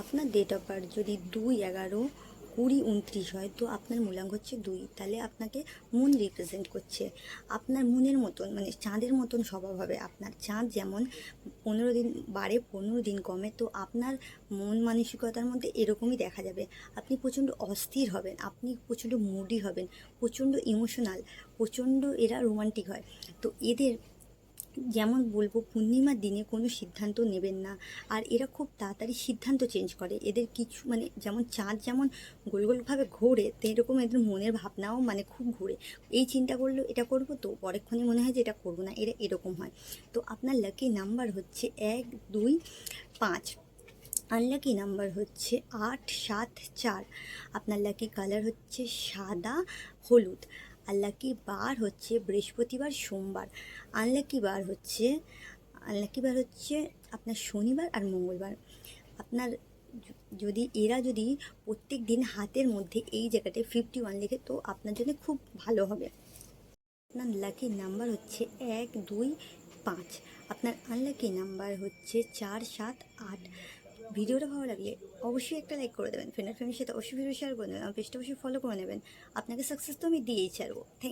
আপনার date of birth যদি দুই এগারো কুড়ি উনত্রিশ হয়, তো আপনার মূলাঙ্ক হচ্ছে দুই। তাহলে আপনাকে মুন রিপ্রেজেন্ট করছে। আপনার মুনের মতন মানে চাঁদের মতন স্বভাব হবে। আপনার চাঁদ যেমন পনেরো দিন বাড়ে, পনেরো দিন কমে, তো আপনার মন মানসিকতার মধ্যে এরকমই দেখা যাবে। আপনি প্রচণ্ড অস্থির হবেন, আপনি প্রচণ্ড মুডি হবেন, প্রচণ্ড ইমোশনাল প্রচণ্ড এরা রোমান্টিক হয়। তো এদের যেমন বলব, পূর্ণিমার দিনে কোনো সিদ্ধান্ত নেবেন না। আর এরা খুব তাড়াতাড়ি সিদ্ধান্ত চেঞ্জ করে। এদের কিছু মানে যেমন চাঁদ যেমন গোল গোলভাবে ঘোরে এরকম এদের মনের ভাবনাও মানে খুব ঘুরে। এই চিন্তা করলেও এটা করব তো পরেক্ষণে মনে হয় যে এটা করব না, এরা এরকম হয়। তো আপনার লাকি নাম্বার হচ্ছে এক, দুই, পাঁচ। আনলাকি নাম্বার হচ্ছে আট, সাত, চার। আপনার লাকি কালার হচ্ছে সাদা, হলুদ। আর লাকি বার হচ্ছে বৃহস্পতিবার সোমবার আনলাকি বার হচ্ছে আনলাকি বার হচ্ছে আপনার শনিবার আর মঙ্গলবার। আপনার যদি, এরা যদি প্রত্যেক দিন হাতের মধ্যে এই জায়গাটায় ফিফটি ওয়ান লেখে, তো আপনার জন্য খুব ভালো হবে। আপনার লাকি নাম্বার হচ্ছে এক, দুই, পাঁচ। আপনার আনলাকি নাম্বার হচ্ছে চার, সাত, আট। ভিডিওটা ভালো লাগলে অবশ্যই একটা লাইক করে দেবেন। ফ্রেন্ড ফ্যামিলির সাথে অবশ্যই ভিডিও শেয়ার করে দেবেন। আমার পেজটা অবশ্যই ফলো করে নেবেন। আপনাকে সাকসেস তো আমি দিয়েই ছাড়বো। থ্যাংক